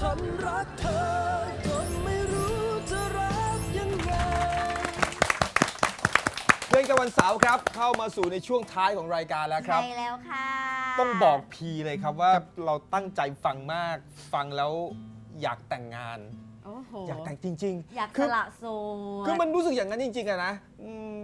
ทนรักเธอจนไม่รู้จะรักยังไงเพื่อนกันวันเสาร์ครับ เข้ามาสู่ในช่วงท้ายของรายการแล้วครับใช่แล้วค่ะต้องบอกพีเลยครับว่าเราตั้งใจฟังมาก ฟังแล้วอยากแต่งงาน โอ้โหอยากแต่งจริงอยากคืสละโสด คือมันรู้สึกอย่างนั้นจริงๆอะนะอืม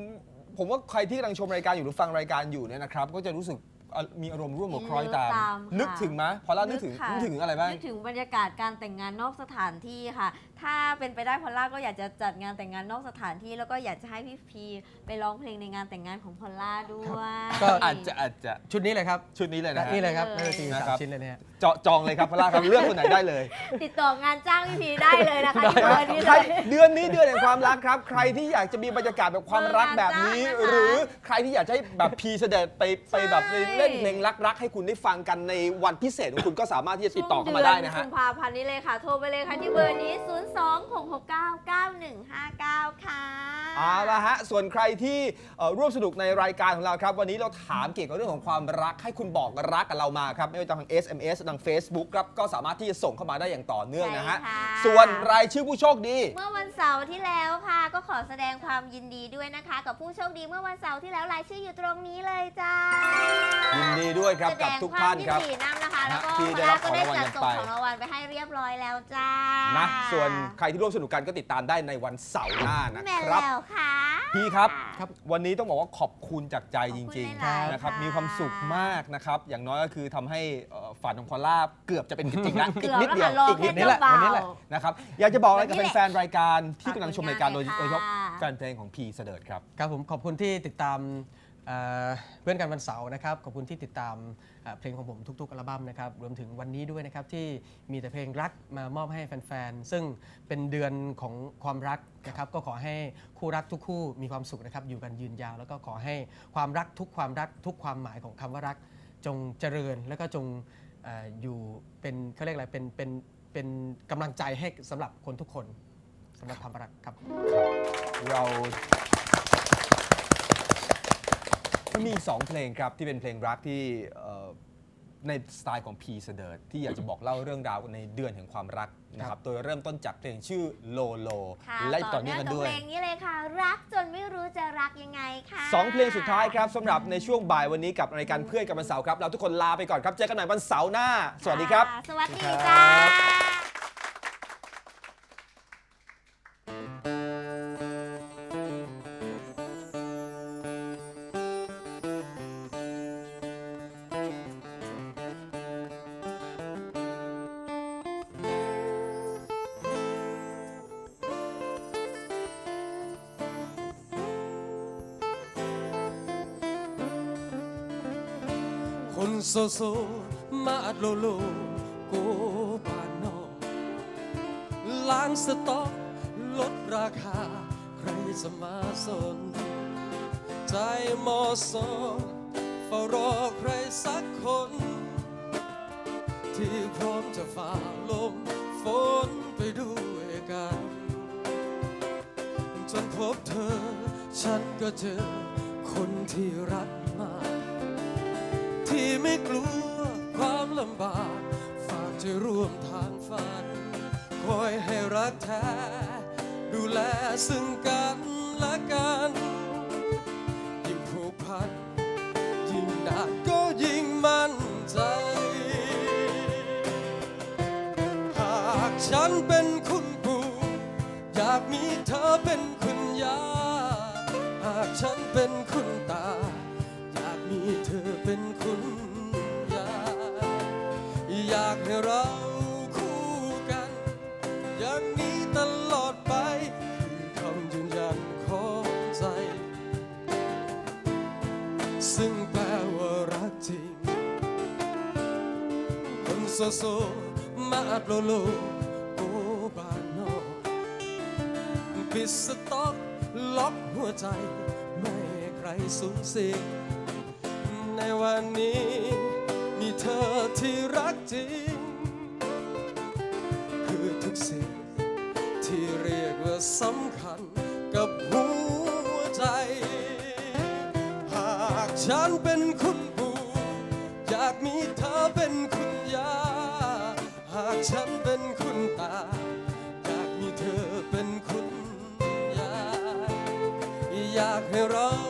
ผมว่าใครที่กำลังชมรายการอยู่หรือฟังรายการอยู่เนี่ยนะครับ ก็จะรู้สึกเอ่อมีอารมณ์ร่วมกับคล้อยตามค่ะนึกถึงไหมพอล่านึกถึงค่ะ นึกถึงอะไรบ้าง นึกถึงบรรยากาศการแต่งงานนอกสถานที่ค่ะ ถ้าเป็นไปได้พอลล่าก็อยากจะจัดงานแต่งงานนอกสถานที่แล้วก็อยากจะให้พี่พีไปร้องเพลงในงานแต่งงานของพอลล่าด้วยก็อาจจะอาจจะชุดนี้เลยครับชุดนี้เลยนะฮะ นี่เลยครับเลยน่าจะตีนะสาครัมบ ชิ้นเลยเนี่ย เจาะจองเลยครับพอล่าครับเลือกคนไหนได้เลย ติดต่องานจ้างพี่พีได้เลยนะคะที่เบอร์นี้ใคเลรย เดือนนี้เดือนแห่งความรักครับ ใครที่อยากจะมีบรรยากาศแบบความรักแบบนี้เอองานจ้างนะคะหรือใครที่อยากจะให้แบบพีเสด็จไปไปแบบไปเล่นเพลงรักๆ ให้คุณได้ฟังกันในวันพิเศษของคุณก็สามารถที่จะติดต่อเข้ามาได้นะช่วงเดือฮะ กุมภาพันธ์นี้เลยค่ะ โทรไปเลยค่ะที่เบอร์นี้026699159 ค่ะ เอาละฮะ ส่วนใครที่เอ่อร่วมสนุกในรายการของเราครับ วันนี้เราถามเกี่ยวกับเรื่องของความรักให้คุณบอกรักกับเรามาครับ ไม่ว่าจะทาง SMS ทาง Facebook ครับ ก็สามารถที่จะส่งเข้ามาได้อย่างต่อเนื่องนะฮะ ใช่ค่ะ ส่วนรายชื่อผู้โชคดี เมื่อวันเสาร์ที่แล้วค่ะ ก็ขอแสดงความยินดีด้วยนะคะ กับผู้โชคดีเมื่อวันเสาร์ที่แล้วรายชื่ออยู่ตรงนี้เลยจ้ายินดีด้วยครับแสดกับงทุกความท่านยิครับดีนำนะคะ แล้วก็ที่พได้ลารับก็ได้จัดส่งของรางวัลกันไปของรางวัลไปให้เรียบร้อยแล้วจ้านะส่วนใครที่ร่วมสนุกกันก็ติดตามได้ในวันเสาร์หน้านะแม่ครับ แล้วค่ะ พี่ครับ ครับ วันนี้ต้องบอกว่าขอบคุณจากใจจขอบคุณริงหลายๆๆนะครับ ค่ะมีความสุขมากนะครับ อย่างน้อยก็คือทำให้เอ่อฝันของพอลล่าเกือบจะเป็นจริงแล้วเกือีอกบนิดแล้วเดียวค่ะรออีกแค่นิดนี้แหละเจ้าบ่าวันนี้แหละวนะครับ อยากจะบอกอะไรกับวันนี้แหละแฟนๆรายการที่ฝากกำลังชมรายการโดยผลงานโดยเฉพาะเลยค่ะแฟนเพลงของพีเสดิร์ดครับ ครับผมขอบคุณที่ติดตาม เพื่อนกันวันเสาร์นะครับขอบคุณที่ติดตามเพลงของผมทุกๆอัลบั้มนะครับรวมถึงวันนี้ด้วยนะครับที่มีแต่เพลงรักมามอบให้แฟนๆซึ่งเป็นเดือนของความรักนะครับก็ขอให้คู่รักทุกคู่มีความสุขนะครับอยู่กันยืนยาว แล้วก็ขอให้ความรักทุกความรักทุกความหมายของคำว่ารัก จงเจริญแล้วก็จงเอ่ออยู่เป็นเขาเรียกอะไรเป็นเป็นเป็นกำลังใจให้สำหรับคนทุกคนสำหรับความรักครับเรา มันมีอีกสองเพลงครับที่เป็นเพลงรักที่เอ่อในสไตล์ของพีเสดิร์ดที่อยากจะบอกเล่าเรื่องราวในเดือนแห่งความรักนะครับโดยเริ่มต้นจากเพลงชื่อโลโลค่ะและต่ต่ออเนื่เนื่อองงกันกับด้วย เพลงนี้เลยค่ะ รักจนไม่รู้จะรักยังไงค่ะ สองเพลงสุดท้ายครับสำหรับในช่วงบ่ายวันนี้กับรายการเพื่อนกับวันเสาร์ครับ เราทุกคนลาไปก่อนครับ เจอกันใหม่วันเสาร์หน้า สวัสดีครับะสวัสดีจ้า โซโซมาดโลโลโกบานนอกล้างสต๊อกลดราคา ใครจะมาสน ใจมอสอเฝ้ารอใครสักคน ที่พร้อมจะฝ่าลมฝนไปด้วยกัน จนพบเธอ ฉันก็เจอคนที่รักมาก ที่ไม่กลัวความลำบาก ฝากจะร่วมทางฝัน คอยให้รักแท้ ดูแลซึ่งกันและกัน ยิ่งผูกพัน ยิ่งนานก็ยิ่งมั่นใจ หากฉันเป็นคุณปู่อยากมีเธอเป็น นี้ตลอดไปคือคำยืนยันของใจ ซึ่งแปลว่ารักจริง คนโซโซมาอัดโลโลโกบานนอกปิดสต็อกล็อกหัวใจ ไม่ใครสูญสิ้นในวันนี้มีเธอที่รักจริง คือทุกสิ่ง สำคัญกับหัวใจ หากฉันเป็นคุณปู่อยากมีเธอเป็นคุณยา หากฉันเป็นคุณตา อยากมีเธอเป็นคุณยายอยากให้เรา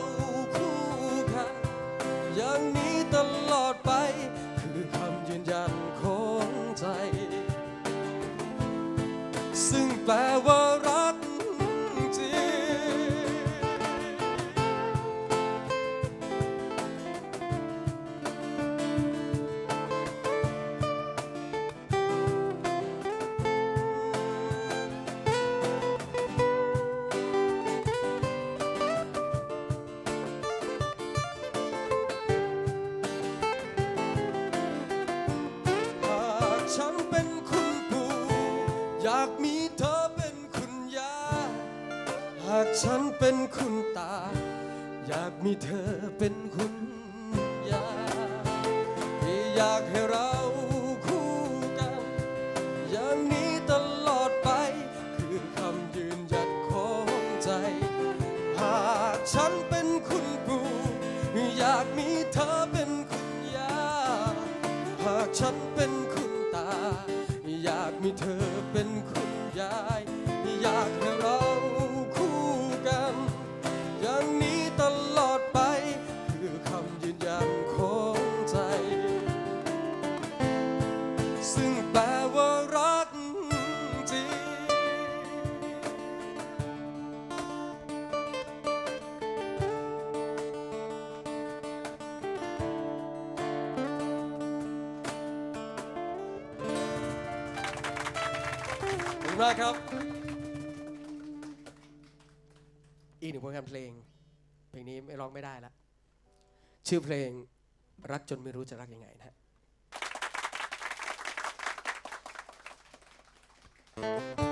ากมีเธอเป็นคุณยา หากฉันเป็นคุณตา อยากมีเธอเป็นคุณยายอยากให้ เธอเป็นค มากครับ อีกหนึ่งผลงานเพลง เพลงนี้ไม่ร้องไม่ได้ละ ชื่อเพลงรักจนไม่รู้จะรักยังไงนะฮะมัน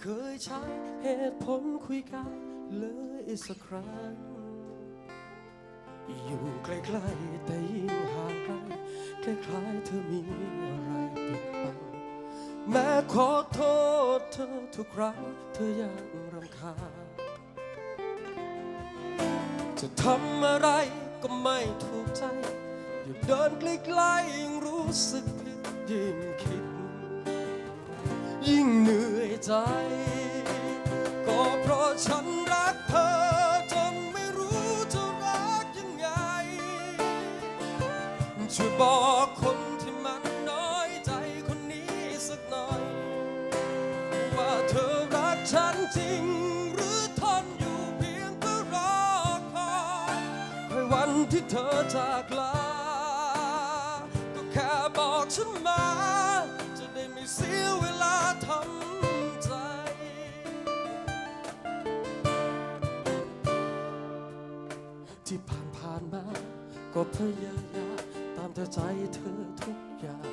เคยใช้เหตุผลคุยกันเลยสักครั้ง อยู่ใกล้ๆแต่ยิ่งห่างไกลคล้ายๆเธอมีอะไรปิดบังแม้ขอโทษเธอทุกครั้งเธอยังรำคาญจะทำอะไรก็ไม่ถูกใจ อยู่เดินใกล้ๆยิ่งรู้สึกผิดยิ่งคิด ยิ่งเหนื่อยใจ ก็เพราะฉันรักเธอจนไม่รู้จะรักยังไง ช่วยบอกคนที่มันน้อยใจคนนี้สักหน่อย ว่าเธอรักฉันจริงหรือทนอยู่เพียงเพื่อรอคอยคอยวันที่เธอจากลา ก็แค่บอกฉันมา จะได้ไม่เสียเวลา พยายามตามแต่ใจเธอทุกอย่าง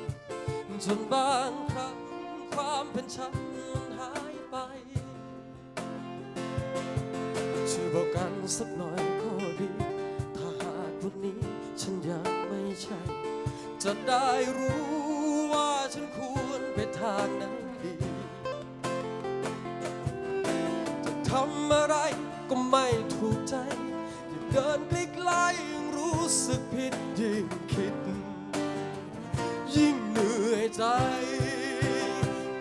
จนบางครั้งความเป็นฉันมันหายไปช่วยบอกกันสักหน่อยก็ดี ถ้าหากวันนี้ฉันยังไม่ใช่ จะได้รู้ว่าฉันควรไปทางไหน สึกผิดยิ่งคิด ยิ่งเหนื่อยใจ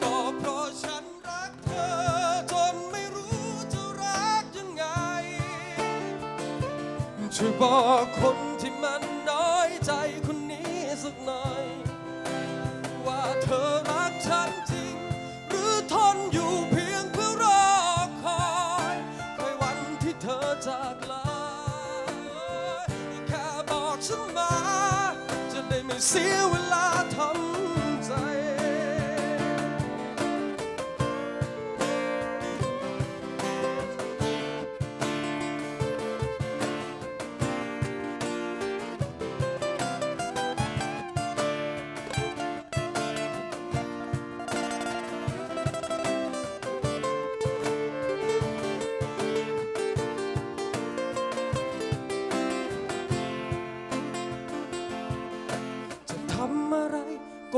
ก็เพราะฉันรักเธอ จนไม่รู้จะรักยังไงช่วยบอกคนที่มัน จ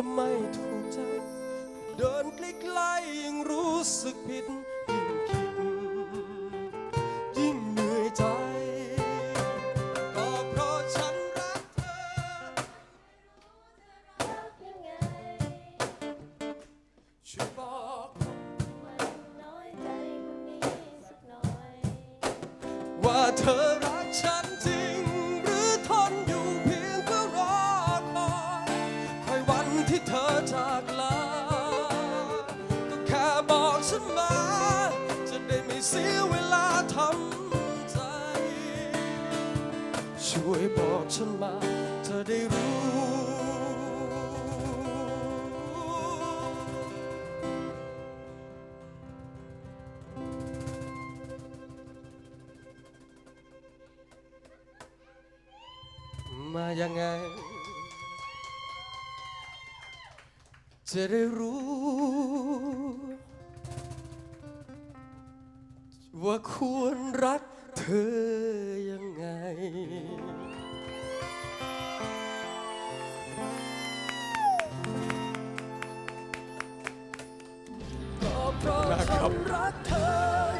ก็ไม่ถูกใจ เดินใกล้ๆยิ่งรู้สึกผิด ยิ่งคิด ยิ่งเหนื่อยใจ ก็เพราะฉันรักเธอ ช่วยบอกว่าเธอรักฉันจริง ช่วยบอกฉันมาจะได้รู้ มายังไง จะได้รู้ ว่าควรรักเธอยังไง ก็เพราะฉันรักเธอ